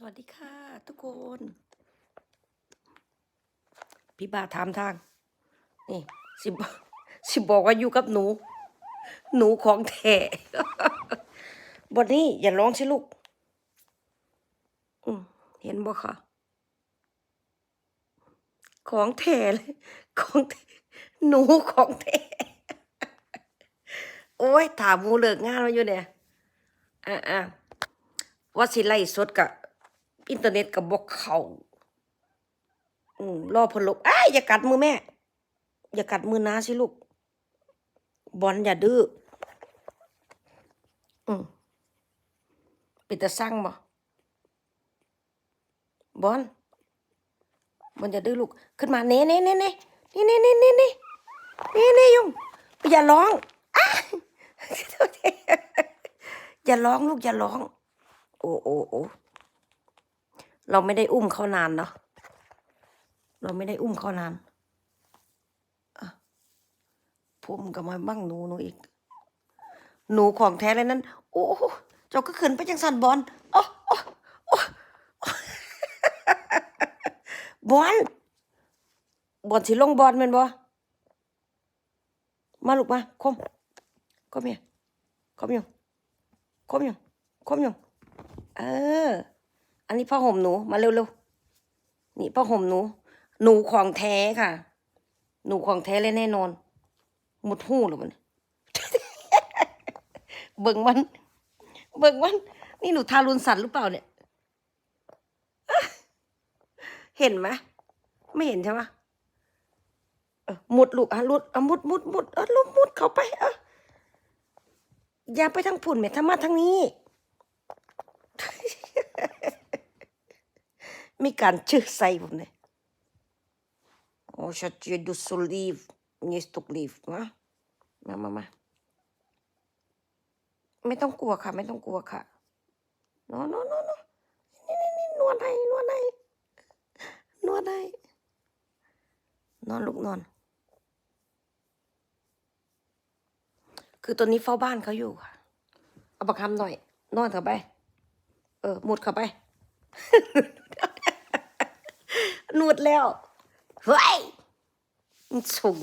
สวัสดีค่ะ ทุกคน พี่บาถามทาง นี่ สิบสิบอกว่าอยู่กับหนู หนูของแท้บนนี้อย่าร้องสิลูกเห็นบ่ค่ะ ของแท้เลย ของแท้หนูของแท้โอ้ยถามมูเลิกงานมาอยู่เนี่ย อ่าอ่าว่าสิไล่สดกับ อินเทอร์เน็ตกับบกเขาอืมรอพนลบอ้ายอย่ากัดมือแม่ อย่ากัดมือน้าสิลูก บอลอย่าดื้อ อืมปิดตาสั่งบ่บอลบอลอย่าดื้อลูก ขึ้นมาเน่เน่เน่เน่นี่นี่นี่นี่นี่นี่นี่ยุงอย่าร้องอ้าอย่าร้องลูกอย่าร้อง โอ้โอ้โอ้ เราไม่ได้อุ้มเขานานเนาะเราไม่ได้อุ้มเขานานผมก็มาบ้างหนูหนูอีก หนูของแท้เลยนั้น โอ้เจ้าก็ขึ้นไปจังสันบอลอ้โอ้โอ้บอลบอลสิลงบอลแมันบ่มาลูกมาคมคมเนี่ยคมอยู่คมอยู่คมอยู่เออ อันนี้ผ้าห่มหนูมาเร็วๆนี่ผ้าห่มหนู หนูของแท้ค่ะ หนูของแท้เลยแน่นอน หมดหูหรือมันเบิ่งมัน เบิ่งมัน นี่หนูทารุณสัตว์หรือเปล่าเนี่ย เห็นไหมไม่เห็นใช่ไหมมุดลูกอะลุดอะมุดมุดมุดเออลุกมุดเข้าไปเอออย่าไปทางพุ่นแม่ถ้ามาทางนี้ มีการชื่อใส่ผมเนี่ยโอ้ชัดเจนดูสุลีฟนี่สตุกลีฟมามามามาไม่ต้องกลัวค่ะ ไม่ต้องกลัวค่ะนโนนโนนี่นี่นี่นวดให้นวดให้นวดให้นอนลูกนอน คือตัวนี้เฝ้าบ้านเขาอยู่ค่ะ เอาประคำหน่อย นอนเข้าไป เออ หมุดเข้าไป นวดแล้วเฮ้ยมันสูง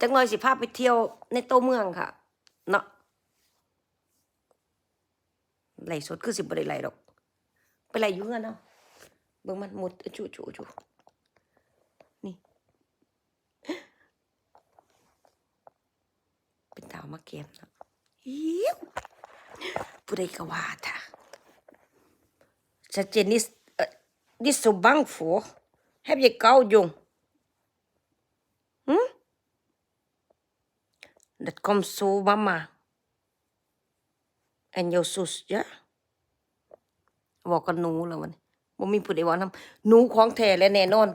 จังหน่อยสิพาไปเที่ยวในโตเมืองค่ะ เนาะไหลสดคือสิบ่ได้ไหลดอก ไปไหลอยู่เงินเนาะเบิ่งมันหมดจู่จูจูนี่ เป็นดาวมาเกมเนาะอิ๊วผู้ใดก็ว่าท่าชัดเจนนี่เอ่อนี่สบังฝั วให้ยายเก้ายุงหืม Dat komt zo, mama. En jouw zus, ja? บอกกับหนูแล้ววันนี้บ่มีผู้ใดเว่านํหนูของแท้และแน่นอน